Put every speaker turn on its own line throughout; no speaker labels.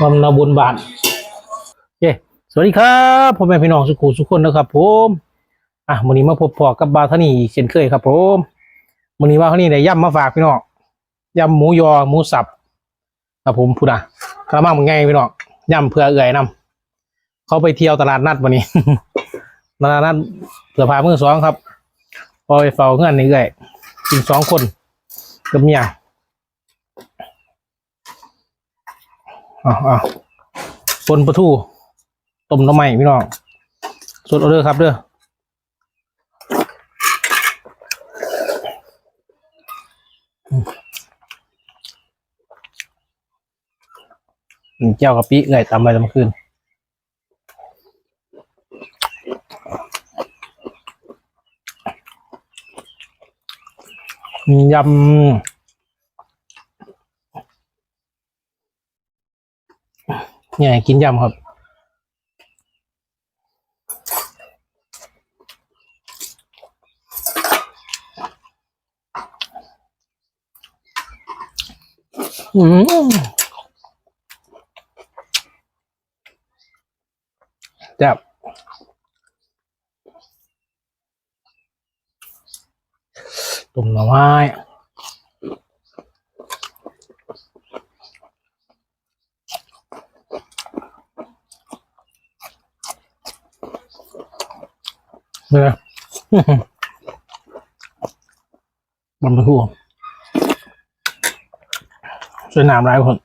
บำนาบุญบานโอเคสวัสดีครับพ่อแม่พี่น้องสุขุสุขคนนะครับผมอะวันนี้มาพบพอกับบาทานีเช่นเคยครับผมวันนี้ว่าเขานี่ได้ย่ำมาฝากพี่น้องย่ำหมูยอหมูสับครับผมพูดอะกระมังมันไงพี่น้องย่ำเพื่อเอื่อยนำเขาไปเที่ยวตลาดนัดวันนี้ตลาดนัดเสือผ้ามือสองครับพอไปเฝ้าเงื่อนนี่เอื่อยกินสองคน กับเมียอ๋อาวปนปลาทูต้มน้ำใหม่พี่น้องสดเอาเด้อครับเด้อเจ้ากะปิเอื่อยตำไปตำคืน ยำเนี่ยกินยำครับ อืมแซ่บ ต้มหน่อไม้เนี่ยมันเป็นหัวสวยงามหลายคน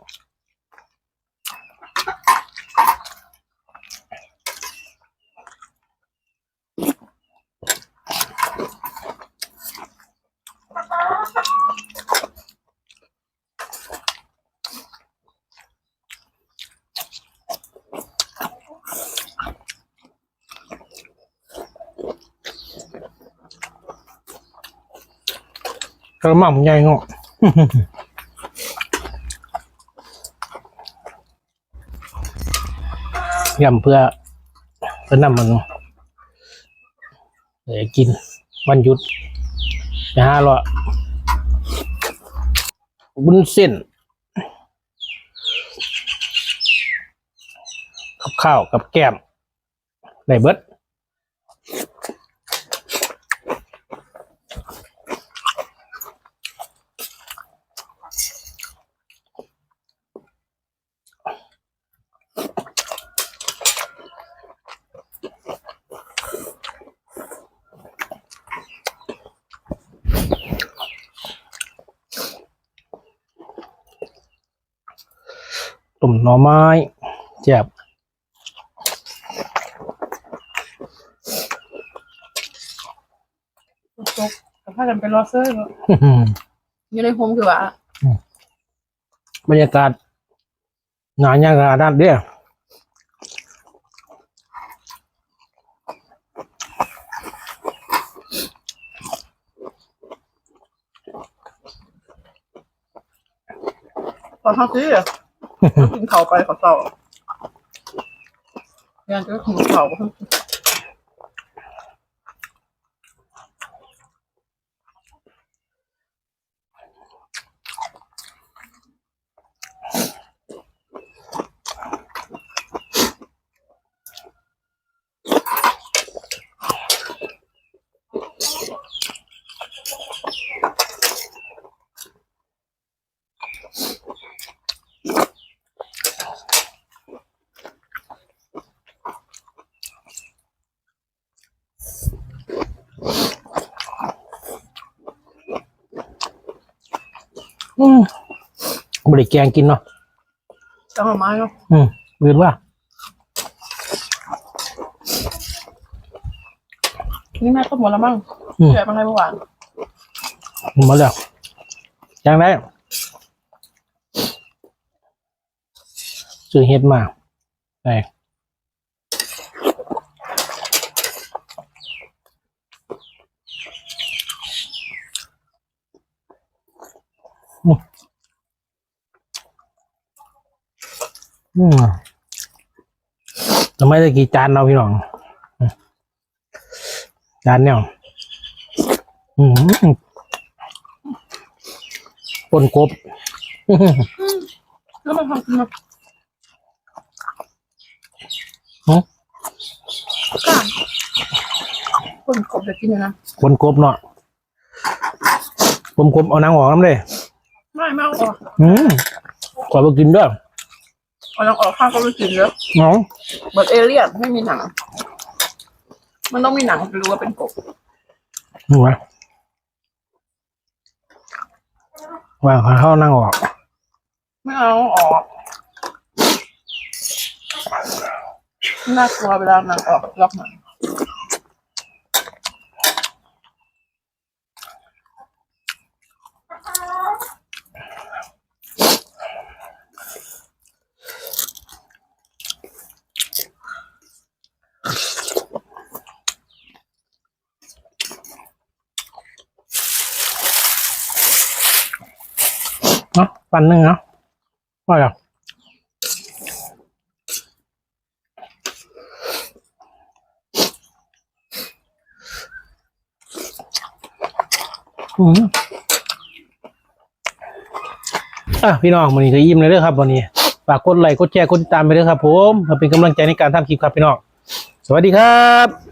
กระหม่ำใหญ่เงาะยำเพื่อเพื่อนำมันเดี๋ยวกินวันหยุดไปห้าร้อบุญเส้นกับข้าวกับแก้มได้เบิด ตุ่มหน่อไม้แจ็บ
จบแต่พากันไปรอเซอร์เนอะอยู่ในโฮมคือว่า
บรรยากาศหนาย่างกระดานเด้อ
ตอนทั้งที่อะ กินเข่าวไปเขาเศร้าเรียนจะกินเข่า
บริแกงกินเนาะ
จังหวะไม้เนาะ
อืมเวียนว่า
นี่แม่ก็หมดแล้วมั้ง
อืม
เหลือมาให้เมื่อวาน
หมดแล้วยังได้ซื้อเฮ็ดมาไป อืมทำไมได้กี่จานเราะพี่น้องอืมจานเนี่ยอืมปนกบ
แล้วมันทำกินมา
หึ
ก้านคนกบจะกินอยู่นะ
ปนกบเนาะปนกบเอานางออกน้ำเลย
ไม่ไม่เอาออก
อืมขอไปกินด้วย
เอาลังออกข้างก็ไม่กินเลย
น้อง
เหมือนเอเลี่ยนไม่มีหนัง มันต้องมีหนังถึงรู้ว่าเป็นกบ
หัววางขาเข้านั่งออก
ไม่เอาออกน่ากลัวเวลาหนังออกล็อกหนัง
เนาะปันหนึ่งเนาะว่าอย่างอืมอะพี่น้องวันนี้ก็ยิ้มเลยเด้อครับวันนี้ฝากกดไลค์กดแชร์กดติดตามไปด้วยครับ ผมเพื่อเป็นกำลังใจในการทำคลิปครับพี่น้องสวัสดีครับ